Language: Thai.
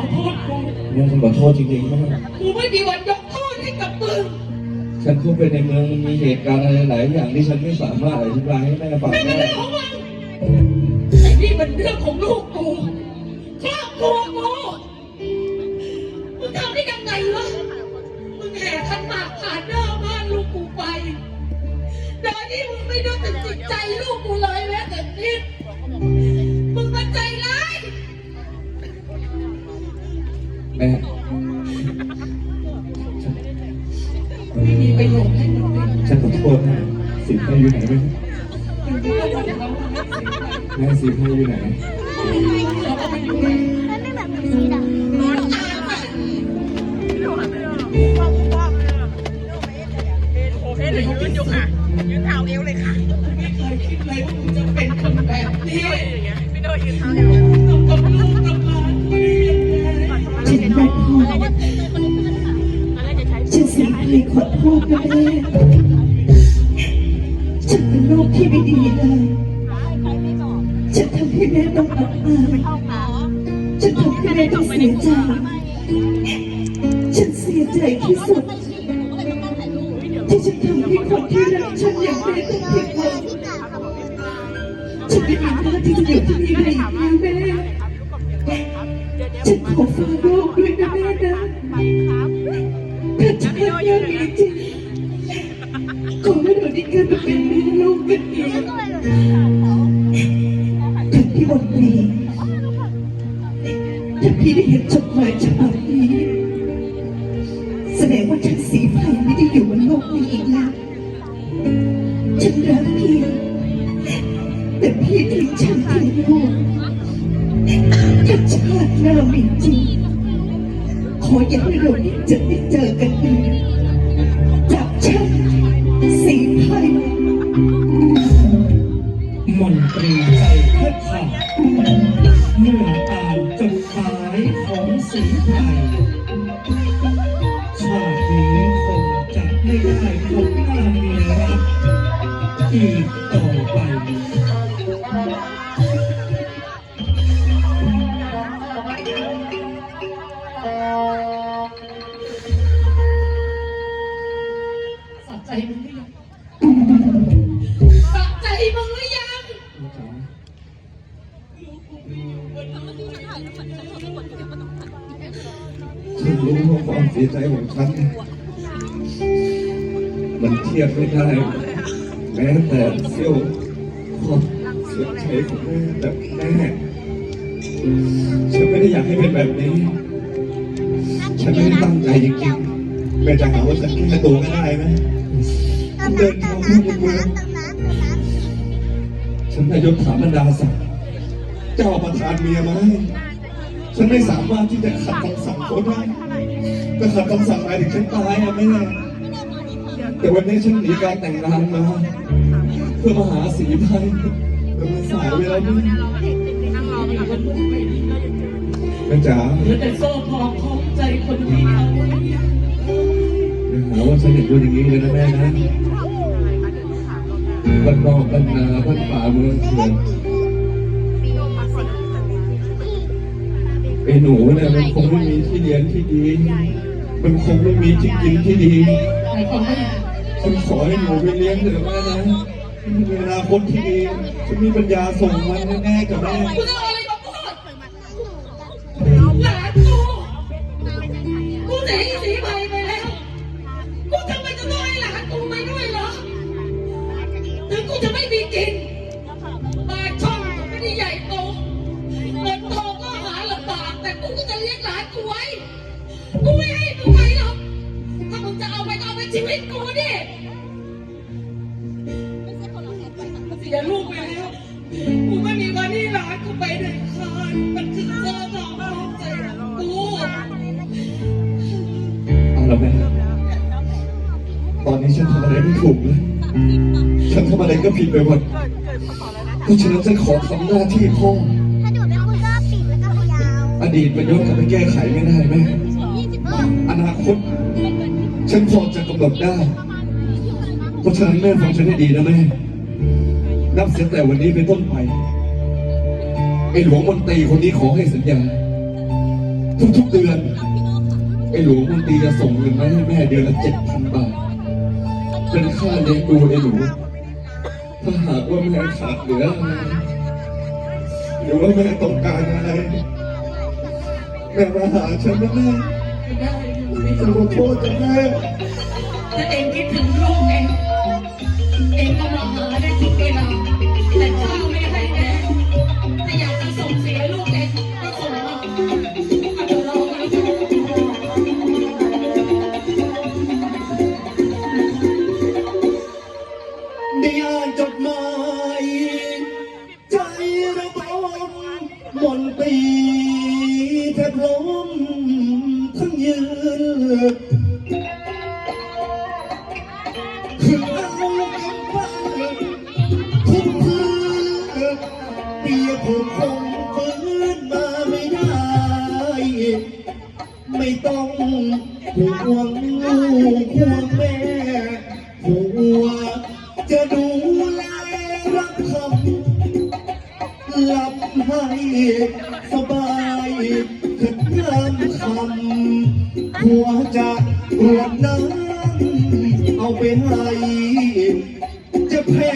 อโทษกูแม่ฉันขอโทษจริงๆแม่กูไม่มีวันยกโทษให้กับมึงฉันเข้าไปในเมืองมันมีเหตุการณ์อะไรหลายอย่างที่ฉันไม่สามารถอธิบายให้แม่ฟังไม่เป็นได้เรื่องของมึงไอ้นี่มันเรื่องของลูกกูครอบครัวกูมึงทำได้ยังไงวะมึงแห่ขันหมากผ่านหน้าบ้านลูกกูไปโดยที่มึงไม่นึกถึงจิตใจลูกกูเลยแม้แต่นิด สิบให้อยู่ไหนแม่มึงที่ว่าจะทำให้เสียใจแม่สิบให้อยู่ไหนเราก็ไม่รู้มันไม่แบบเป็นสีดำมันตายไปเอ๊ะเดี๋ยยืนอยู่ค่ะยืนเท้าเอวเลยค่ะไม่เคยคิดเลยว่าจะเป็นคนแบบนี้อย่างเงี้ยพี่โดยยืนเท้าเอวทำกับลูกกับหลากูได้ยังไงฉันไม่พออะไรจะใช้ฉันสิให้ขอโทษนะแม่ฉัน ลูกที่ไม่ดีเลยฉันทำให้แม่ต้องอับอายฉันทำให้แม่ต้องเสียใจ ฉันเสียใจที่สุด ที่ฉันทำให้คนที่รักฉันอย่างแม่ต้องผิดหวังฉันไม่มีหน้าที่จะอยู่ที่นี่ได้อีกแล้วแม่ฉันขอฝากลูกด้วยนะแม่นะถ้าฉันยังมีจริง ขอให้เราได้เกิดมาเป็นม่ลูกกันอีกถึงที่วันนี้ถ้าพี่ได้เห็นจดหมายฉบับนี้ แสดงว่าฉันสีไพรไม่ได้อยู่บนโลกนี้อีกแล้ว ฉันรักพี่ แต่พี่ทิ้งฉันทิ้งลูกถ้าชาติหน้ามีจริงขออย่าให้เราได้เจอได้เจอกัน สีไทยชาตินี้คงจะไม่ได้พบหน้าเมียรักอีกต่อไปสะใจ ฉันรู้ว่าความเสียใจของฉัน มันเทียบไม่ได้ แม้แต่เสี้ยวความเสียใจของแม่แบบแม่ฉันไม่ได้อยากให้เป็นแบบนี้ ฉันไม่ได้ตั้งใจจริงๆแม่จะหาว่าฉันแค่ตัวก็ได้ไหมฉันเดินเข้าไปในเมืองฉันนายกถามบรรดาศักดิ์เจ้าประทานเมียมาให้ ฉันไม่สามารถที่จะขัดคำสั่งเขาได้แต่ขัดคำสั่งหมาถึงฉันตายอะแม่แต่วันนี้ฉันหนีการแต่งงานมา เพื่อมาหาสีไทยแต่มันสายไปแล้วแม่แม่จ๋าอแต่โซ่ทองของใจคนเดียวอย่าหาว่าฉันเห็นดูอย่างนี้เลยนะแม่นะบ้านนอกบ้านนาบ้านป่าเมืองเถื่อน ไอ้หนูเนี่ยมันคงไม่มีที่เรียนที่ดี มันคงไม่มีที่กินที่ดีมายความว่าอย่างไรฉันขอให้หนูไปเลี้ยงเถอะแม่นะฉันมีอนาคตที่ดีฉันมีปัญญาส่งมันแน่ๆกับแม่กูจะเอาอะไรมาพูดหลานกูกูหนีสีไป แต่กูก็จะเลี้ยงหลานกูไว้ กูไม่ให้มึงไปหรอก ถ้ามึงจะเอาไปก็เอาไปชีวิตกูดิเสียลูกไปแล้ว กูไม่มีวันที่หลานกูไปไหนคานมันคือโซ่ทองของใจกูเอาละแม่ตอนนี้ฉันทำอะไรไม่ถูกเลย ฉันทำอะไรก็ผิดไปหมดเพราะฉะนั้นฉันขอทำหน้าที่พ่อ ดีตมันย้อนกลับไปแก้ไขไม่ได้แม่ยี่สิบเอออนาคตฉันพอจะกำหนดได้ เพราะฉะนั้นแม่ฟังฉันให้ดีนะแม่ นับเสียแต่วันนี้เป็นต้นไป ไอ้หลวงมนตรีคนนี้ขอให้สัญญา ทุกๆเดือน ไอ้หลวงบางทีจะส่งเงินมาให้แม่เดือนละเจ็ดพันบาท เป็นค่าเลี้ยงดูไอ้หนูถ้าหากว่าแม่ขาดเหลืออะไรหรือว่าแม่ต้องการอะไรแม่มาหาฉันแม่ไม่ได้ฉันขอโทษจ้ะแม่ถ้าเองคิดถึงลูกเองเองก็มาหาได้ทุกเวลาแต่ข้าวไม่ให้แม่ถ้าอยากจะส่งเสีย แทบล้มทั้งยืนคือเอากำปั้นทุบพื้นเปียกผมคงฟื้นมาไม่ได้ ไม่ต้องห่วงลูกห่วงแม่ห่วงจะดูแลรักคำหลับให้สบายำหัวจะรวดน้ำเอาไปให้จะแพ้